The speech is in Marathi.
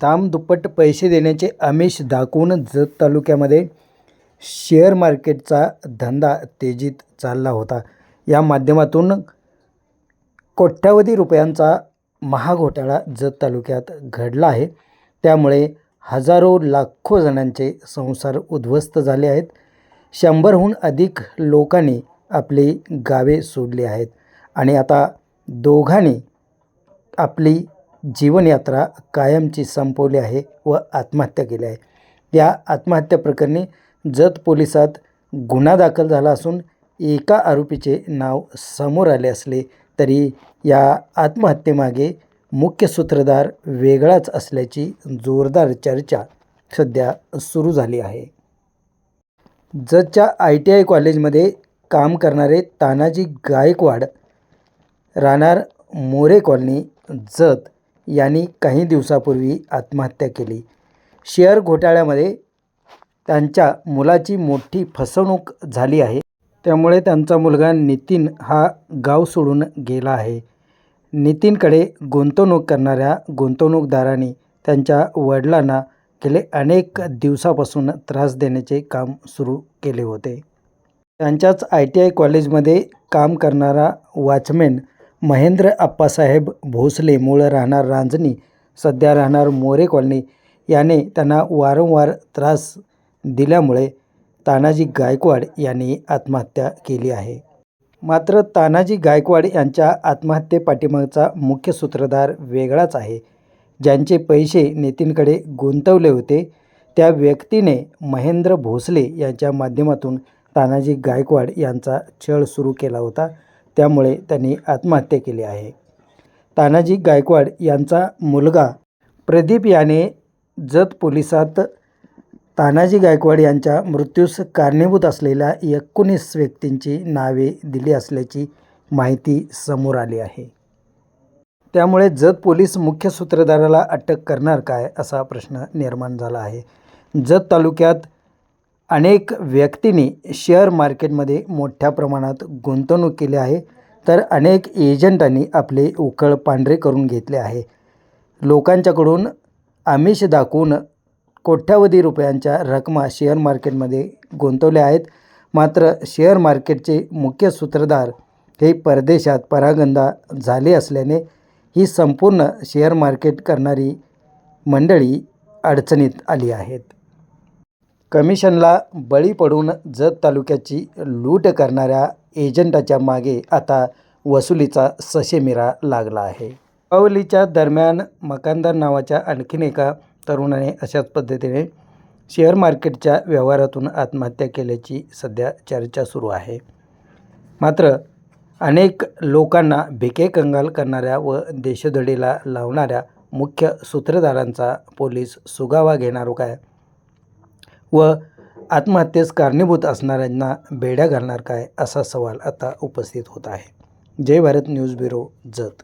दामदुप्पट पैसे देण्याचे आमिष दाखवून जत तालुक्यामध्ये शेअर मार्केटचा धंदा तेजीत चालला होता. या माध्यमातून कोट्यावधी रुपयांचा महाघोटाळा जत तालुक्यात घडला आहे. त्यामुळे हजारो लाखो जणांचे संसार उद्ध्वस्त झाले आहेत. शंभरहून अधिक लोकांनी आपली गावे सोडली आहेत. आणि आता दोघांनी आपली जीवनयात्रा कायमची संपवली आहे व आत्महत्या केली आहे. या आत्महत्या प्रकरणी जत पोलिसात गुन्हा दाखल झाला असून एका आरोपीचे नाव समोर आले असले तरी या आत्महत्येमागे मुख्य सूत्रधार वेगळाच असल्याची जोरदार चर्चा सध्या सुरू झाली आहे. जतच्या आय टी आय कॉलेजमध्ये काम करणारे तानाजी गायकवाड राहणार मोरे कॉलनी जत यांनी काही दिवसापूर्वी आत्महत्या केली. शेअर घोटाळ्यामध्ये त्यांच्या मुलाची मोठी फसवणूक झाली आहे. त्यामुळे त्यांचा मुलगा नितीन हा गाव सोडून गेला आहे. नितीनकडे गुंतवणूक करणाऱ्या गुंतवणूकदारांनी त्यांच्या वडिलांना गेले अनेक दिवसापासून त्रास देण्याचे काम सुरू केले होते. त्यांच्याच आय टी आय कॉलेजमध्ये काम करणारा वॉचमॅन महेंद्र आप्पासाहेब भोसले मूळ राहणार रांजणी सध्या राहणार मोरे कॉलनी. याने त्यांना वारंवार त्रास दिल्यामुळे तानाजी गायकवाड यांनी आत्महत्या केली आहे. मात्र तानाजी गायकवाड यांच्या आत्महत्येपाठीमागचा मुख्य सूत्रधार वेगळाच आहे. ज्यांचे पैसे नितीनकडे गुंतवले होते त्या व्यक्तीने महेंद्र भोसले यांच्या माध्यमातून तानाजी गायकवाड यांचा छळ सुरू केला होता. त्यामुळे त्यांनी आत्महत्या केली आहे. तानाजी गायकवाड यांचा मुलगा प्रदीप याने जत पोलिसात तानाजी गायकवाड यांच्या मृत्यूस कारणीभूत असलेल्या एकोणीस व्यक्तींची नावे दिली असल्याची माहिती समोर आली आहे. त्यामुळे जत पोलीस मुख्य सूत्रधाराला अटक करणार काय असा प्रश्न निर्माण झाला आहे. जत तालुक्यात अनेक व्यक्तींनी शेअर मार्केटमध्ये मोठ्या प्रमाणात गुंतवणूक केली आहे तर अनेक एजंटांनी आपले उकळ पांढरे करून घेतले आहे. लोकांच्याकडून आमिष दाखवून कोट्यावधी रुपयांच्या रकमा शेअर मार्केटमध्ये गुंतवल्या आहेत. मात्र शेअर मार्केटचे मुख्य सूत्रधार हे परदेशात परागंदा झाले असल्याने ही संपूर्ण शेअर मार्केट करणारी मंडळी अडचणीत आली आहेत. कमिशनला बळी पडून जत तालुक्याची लूट करणाऱ्या एजंटाच्या मागे आता वसुलीचा ससेमिरा लागला आहे. दीपावलीच्या दरम्यान मकानदार नावाच्या आणखीन एका तरुणाने अशाच पद्धतीने शेअर मार्केटच्या व्यवहारातून आत्महत्या केल्याची सध्या चर्चा सुरू आहे. मात्र अनेक लोकांना भिके कंगाल करणाऱ्या व देशोधडीला लावणाऱ्या मुख्य सूत्रधारांचा पोलीस सुगावा घेणार काय? व आत्महत्येस कारणीभूत असणाऱ्यांना बेड्या घालणार काय असा सवाल आता उपस्थित होत आहे. Jai Bharat news bureau Jat.